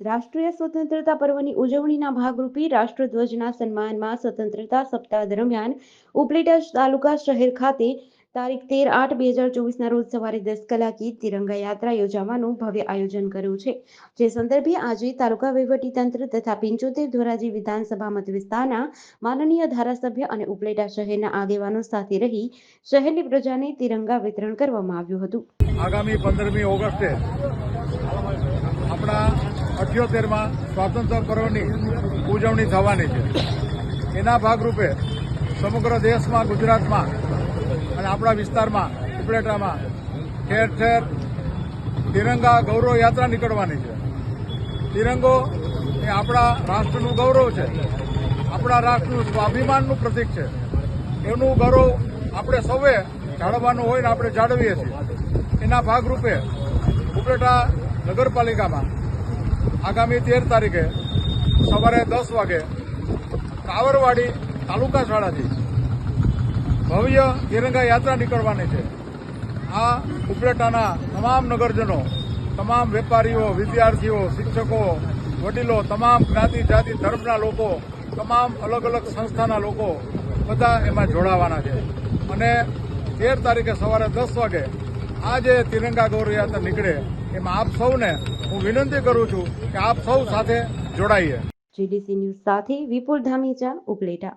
રાષ્ટ્રીય સ્વતંત્રતા પર્વની ઉજવણીના ભાગરૂપે રાષ્ટ્રધ્વજના સન્માનમાં સ્વતંત્રતા સપ્તાહ દરમિયાન ઉપલેટા તાલુકા શહેર ખાતે તારીખ તેર આઠ બે હજાર ચોવીસના રોજ સવારે દસ કલાકે તિરંગા યાત્રા યોજાવાનું ભવ્ય આયોજન કર્યું છે. જે સંદર્ભે આજે તાલુકા વહીવટીતંત્ર તથા પંચોતેર ધોરાજી વિધાનસભા મત વિસ્તારના માનનીય ધારાસભ્ય અને ઉપલેટા શહેરના આગેવાનો સાથે રહી શહેરની પ્રજાને તિરંગા વિતરણ કરવામાં આવ્યું હતું. આગામી પંદરમી ઓગસ્ટે આપણા અઠ્યોતેરમાં સ્વાતંત્ર્ય પર્વની ઉજવણી થવાની છે. એના ભાગરૂપે સમગ્ર દેશમાં, ગુજરાતમાં અને આપણા વિસ્તારમાં, ઉપલેટામાં ઠેર ઠેર તિરંગા ગૌરવ યાત્રા નીકળવાની છે. તિરંગો એ આપણા રાષ્ટ્રનું ગૌરવ છે. આપણા રાષ્ટ્રનું સ્વાભિમાનનું પ્રતીક છે. એનું ગૌરવ આપણે સૌએ જાળવવાનું હોય ને આપણે જાળવીએ છીએ. એના ભાગરૂપે ઉપલેટા નગરપાલિકામાં આગામી તેર તારીખે સવારે દસ વાગે કાવરવાડી તાલુકા શાળાથી ભવ્ય તિરંગા યાત્રા નીકળવાની છે. આ ઉપલેટાના તમામ નગરજનો, તમામ વેપારીઓ, વિદ્યાર્થીઓ, શિક્ષકો, વડીલો, તમામ જ્ઞાતિ, જાતિ, ધર્મના લોકો, તમામ અલગ અલગ સંસ્થાના લોકો બધા એમાં જોડાવાના છે. અને તેર તારીખે સવારે દસ વાગે આ જે તિરંગા ગૌરવ યાત્રા નીકળે એમાં આપ સૌને હું વિનંતી કરું છું કે આપ સૌ સાથે જોડાઈએ. જીડીસી ન્યૂઝ સાથે વિપુલ ધામીચા ઉપલેટા.